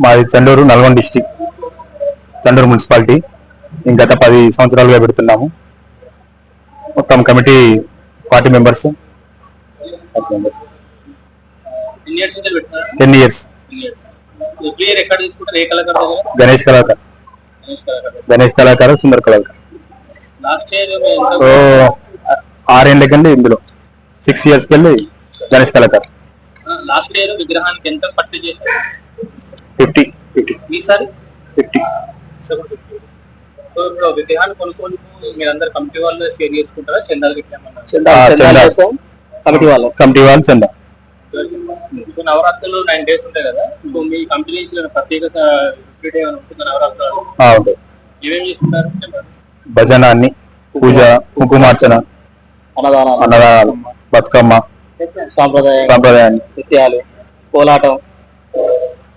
మాది Chandur Nalgonda district. Chandur municipality. గత పది సంవత్సరాలుగా పెడుతున్నాము. మొత్తం committee forty members. Ten years. Ganesh Kalakar. Ganesh కళాకారు. Sundar కళాకారు. సో ఆరేళ్ళకి వెళ్ళి ఇందులో. సిక్స్ ఇయర్స్కి వెళ్ళి గణేష్ కళాకార్. లాస్ట్ ఇయర్ విగ్రహానికి ఎంత పర్చేజ్ చేశారు? ఫిఫ్టీ ఫిఫ్టీ ఈసారి ఫిఫ్టీ సో ఇప్పుడు విగ్రహాన్ని కొనుక్కోని మీరందరు కమిటీ వాళ్ళు షేర్ చేసుకుంటారా? చందాలు ఏమన్నా చందా కమిటీ వాళ్ళు. కమిటీ వాళ్ళు చందా. ఇప్పుడు నవరాత్రులు నైన్ డేస్ ఉంటాయి కదా? మీ కంపెనీ నుంచి ప్రత్యేకత ఉంటుందా నవరాత్రులు? ఆ, ఉంటుంది ఏమేమి చేస్తుంటారు చెప్పండి భజన అన్ని పూజ కుంకుమార్చన అన్నదానాలు. అన్నదానాలు బతుకమ్మ సాంప్రదాయ సాంప్రదాయాన్ని. నృత్యాలు కోలాటం.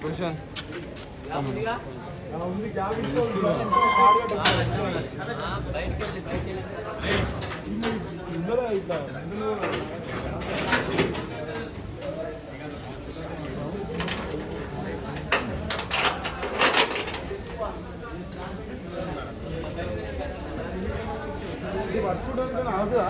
కూర్చోండి పట్టుకుంటాను కానీ అవుతుందా